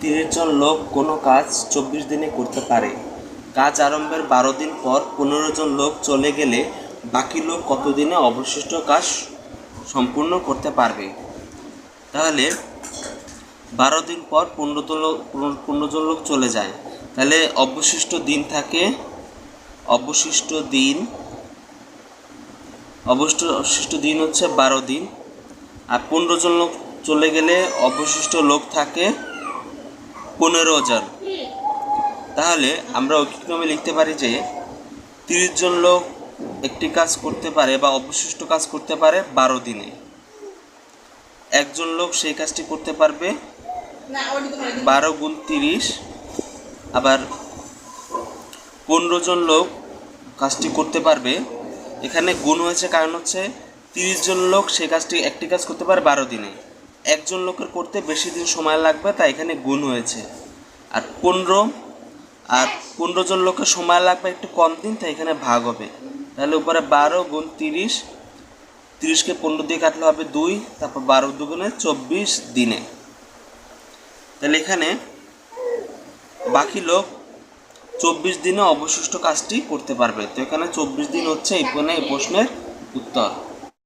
তিরিশ জন লোক কোনো কাজ চব্বিশ দিনে করতে পারে। কাজ আরম্ভের বারো দিন পর পনেরো জন লোক চলে গেলে বাকি লোক কত দিনে অবশিষ্ট কাজ সম্পূর্ণ করতে পারবে? তাহলে বারো দিন পর পনেরো জন লোক পনেরো জন লোক চলে যায়। তাহলে অবশিষ্ট দিন থাকে, অবশিষ্ট দিন অবশিষ্ট অবশিষ্ট দিন হচ্ছে বারো দিন। আর পনেরো জন লোক চলে গেলে অবশিষ্ট লোক থাকে পনেরো জন। তাহলে আমরা ঐকিকক্রমে লিখতে পারি যে তিরিশ জন লোক একটি কাজ করতে পারে বা অবশিষ্ট কাজ করতে পারে বারো দিনে। একজন লোক সেই কাজটি করতে পারবে বারো গুণ তিরিশ আবার পনেরো জন লোক কাজটি করতে পারবে। এখানে গুণ হয়েছে কারণ হচ্ছে তিরিশ জন লোক সেই কাজটি একটি কাজ করতে পারে বারো দিনে। একজন লোকের করতে বেশি দিন সময় লাগবে তাই এখানে গুণ হয়েছে। আর পনেরো আর পনেরো জন লোকের সময় লাগবে একটু কম দিন তাই এখানে ভাগ হবে। তাহলে উপরে বারো গুণ তিরিশ, তিরিশকে পনেরো দিয়ে কাটলে হবে দুই, তারপর বারো দুগুণে চব্বিশ দিনে। তাহলে এখানে বাকি লোক চব্বিশ দিনে অবশিষ্ট কাজটি করতে পারবে। তো এখানে চব্বিশ দিন হচ্ছে এই এই প্রশ্নের উত্তর।